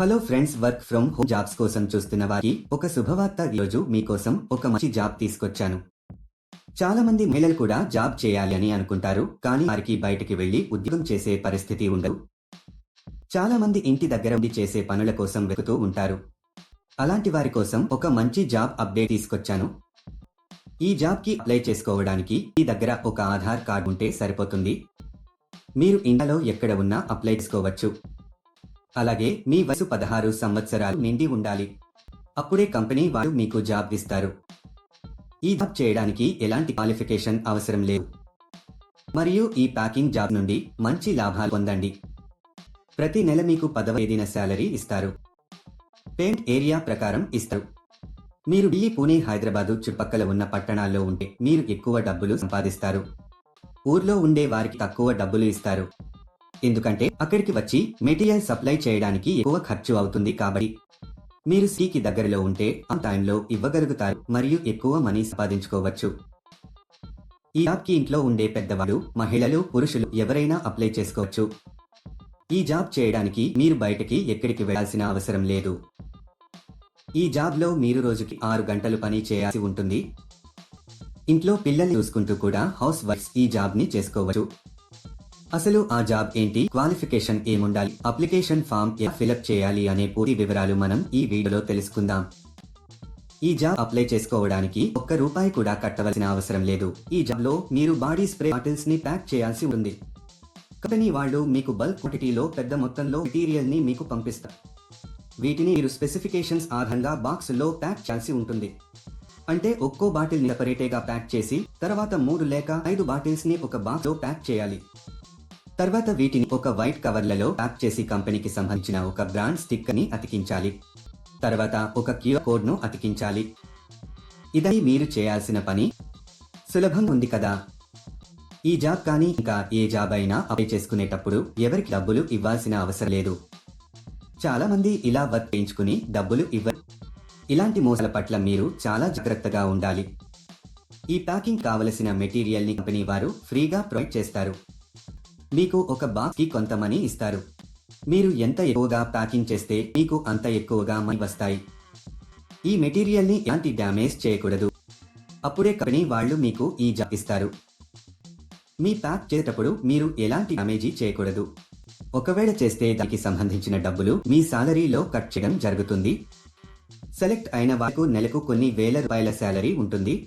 Hello friends work from home jobs కోసం చూస్తున్న వారికి ఒక శుభవార్త ఈరోజు మీకోసం ఒక మంచి జాబ్ తీసుకొచ్చాను. చాలా మంది మహిళలు కూడా జాబ్ చేయాలి అని అనుకుంటారు కానీ వారికి బయటికి వెళ్ళి ఉద్యోగం చేసే పరిస్థితి ఉండదు. చాలా మంది ఇంటి దగ్గర ఉండి చేసే పనుల కోసం వెతుకుతూ ఉంటారు. అలాంటి వారి కోసం ఒక మంచి జాబ్ అప్డేట్ తీసుకొచ్చాను. ఈ జాబ్కి అప్లై చేసుకోవడానికి మీ దగ్గర ఒక ఆధార్ కార్డు ఉంటే సరిపోతుంది. మీరు ఇండియాలో ఎక్కడ ఉన్నా అప్లై చేసుకోవచ్చు. అలాగే మీ వయసు పదహారు సంవత్సరాలు నిండి ఉండాలి. అప్పుడే కంపెనీ వారు మీకు జాబ్ ఇస్తారు. ఈ జాబ్ చేయడానికి ఎలాంటి క్వాలిఫికేషన్ అవసరం లేదు. మరియు ఈ ప్యాకింగ్ జాబ్ నుండి మంచి లాభాలు పొందండి. ప్రతి నెల మీకు పదవైదిన శాలరీ ఇస్తారు. పేమెంట్ ఏరియా ప్రకారం ఇస్తారు. మీరు ఢిల్లీ పూణే హైదరాబాదు చుట్టుపక్కల ఉన్న పట్టణాల్లో ఉంటే మీరు ఎక్కువ డబ్బులు సంపాదిస్తారు. ఊర్లో ఉండే వారికి తక్కువ డబ్బులు ఇస్తారు. ఎందుకంటే అక్కడికి వచ్చి మెటీరియల్ సప్లై చేయడానికి ఎక్కువ ఖర్చు అవుతుంది కాబట్టి మీరు సీకి దగ్గరలో ఉంటే ఆ టైంలో ఇవ్వగలుగుతారు మరియు ఎక్కువ మనీ సంపాదించుకోవచ్చు. ఈ జాబ్కి ఇంట్లో ఉండే పెద్దవాళ్ళు మహిళలు పురుషులు ఎవరైనా అప్లై చేసుకోవచ్చు. ఈ జాబ్ చేయడానికి మీరు బయటకి ఎక్కడికి వెళ్ళాల్సిన అవసరం లేదు. ఈ జాబ్లో మీరు రోజుకి ఆరు గంటలు పని చేయాల్సి ఉంటుంది. ఇంట్లో పిల్లల్ని చూసుకుంటూ కూడా హౌస్ వైఫ్స్ ఈ జాబ్ని చేసుకోవచ్చు. అసలు ఆ జాబ్ ఏంటి? క్వాలిఫికేషన్ ఏముండాలి? అప్లికేషన్ ఫామ్ ఎలా ఫిలప్ చేయాలి అనే పూర్తి వివరాలు మనం ఈ వీడియోలో తెలుసుకుందాం. ఈ జాబ్ అప్లై చేసుకోవడానికి ఒక్క రూపాయి కూడా కట్టవలసిన అవసరం లేదు. ఈ జాబ్లో మీరు బాడీ స్ప్రే బాటిల్స్ని ప్యాక్ చేయాల్సి ఉంది కంపెనీ వాళ్ళు మీకు బల్క్ క్వాంటిటీలో పెద్ద మొత్తంలో మెటీరియల్ని మీకు పంపిస్తారు. వీటిని మీరు స్పెసిఫికేషన్స్ ఆధారంగా బాక్స్లో ప్యాక్ చేయాల్సి ఉంటుంది. అంటే ఒక్కో బాటిల్ని సపరేటేగా ప్యాక్ చేసి తర్వాత మూడు లేక ఐదు బాటిల్స్ని ఒక బాక్స్లో ప్యాక్ చేయాలి. తర్వాత వీటిని ఒక వైట్ కవర్లలో ప్యాక్ చేసి కంపెనీకి సంబంధించిన ఒక బ్రాండ్ స్టిక్కర్ని అతికించాలి. తర్వాత ఒక క్యూఆర్ కోడ్ను అతికించాలి. ఇదని మీరు చేయాల్సిన పని సులభం ఉంది కదా. ఈ జాబ్ కానీ ఇంకా ఏ జాబ్ అయినా అప్లై చేసుకునేటప్పుడు ఎవరికి డబ్బులు ఇవ్వాల్సిన అవసరం లేదు. చాలా మంది ఇలా వర్క్ చేయించుకుని డబ్బులు ఇవ్వ ఇలాంటి మోసాల పట్ల మీరు చాలా జాగ్రత్తగా ఉండాలి. ఈ ప్యాకింగ్ కావలసిన మెటీరియల్ని కంపెనీ వారు ఫ్రీగా ప్రొవైడ్ చేస్తారు. మీకు ఒక బాక్స్కి కొంత మనీ ఇస్తారు. మీరు ఎంత ఎక్కువగా ప్యాకింగ్ చేస్తే మీకు అంత ఎక్కువగా మనీ వస్తాయి. ఈ మెటీరియల్ని ఎలాంటి డ్యామేజ్ చేయకూడదు. అప్పుడే కంపెనీ వాళ్ళు మీకు ఈ జాబ్ ఇస్తారు. మీ ప్యాక్ చేసేటప్పుడు మీరు ఎలాంటి డ్యామేజీ చేయకూడదు. ఒకవేళ చేస్తే దానికి సంబంధించిన డబ్బులు మీ సాలరీలో కట్ చేయడం జరుగుతుంది. సెలెక్ట్ అయిన వారికి నెలకు కొన్ని వేల రూపాయల శాలరీ ఉంటుంది.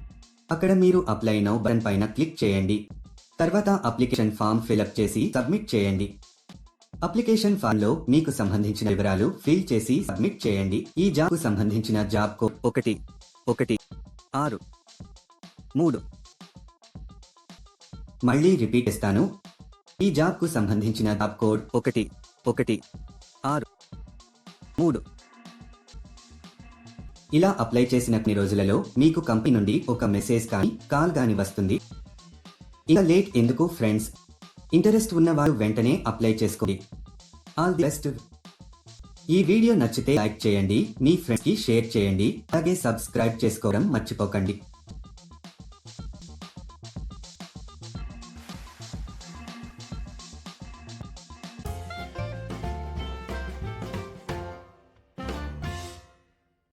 అక్కడ మీరు అప్లై నౌ బటన్ పైన క్లిక్ చేయండి. తర్వాత అప్లికేషన్ ఫామ్ ఫిలప్ చేసి సబ్మిట్ చేయండి. అప్లికేషన్ ఫామ్లో మీకు సంబంధించిన వివరాలు ఫిల్ చేసి సబ్మిట్ చేయండి. ఈ జాబ్కు సంబంధించిన జాబ్ కోడ్ ఒకటి ఒకటి ఆరు మూడు. మళ్ళీ రిపీట్ ఇస్తాను ఈ జాబ్కు సంబంధించిన జాబ్ కోడ్ ఒకటి ఒకటి ఆరు మూడు. ఇలా అప్లై చేసిన కొన్ని రోజులలో మీకు కంపెనీ నుండి ఒక మెసేజ్ కానీ కాల్ కానీ వస్తుంది. ఇంకా లేట్ ఎందుకు ఫ్రెండ్స్? ఇంటరెస్ట్ ఉన్నవారు వెంటనే అప్లై చేసుకోండి. All the best. ఈ వీడియో నచ్చితే లైక్ చేయండి మీ ఫ్రెండ్స్కి షేర్ చేయండి అలాగే సబ్స్క్రైబ్ చేసుకోవడం మర్చిపోకండి.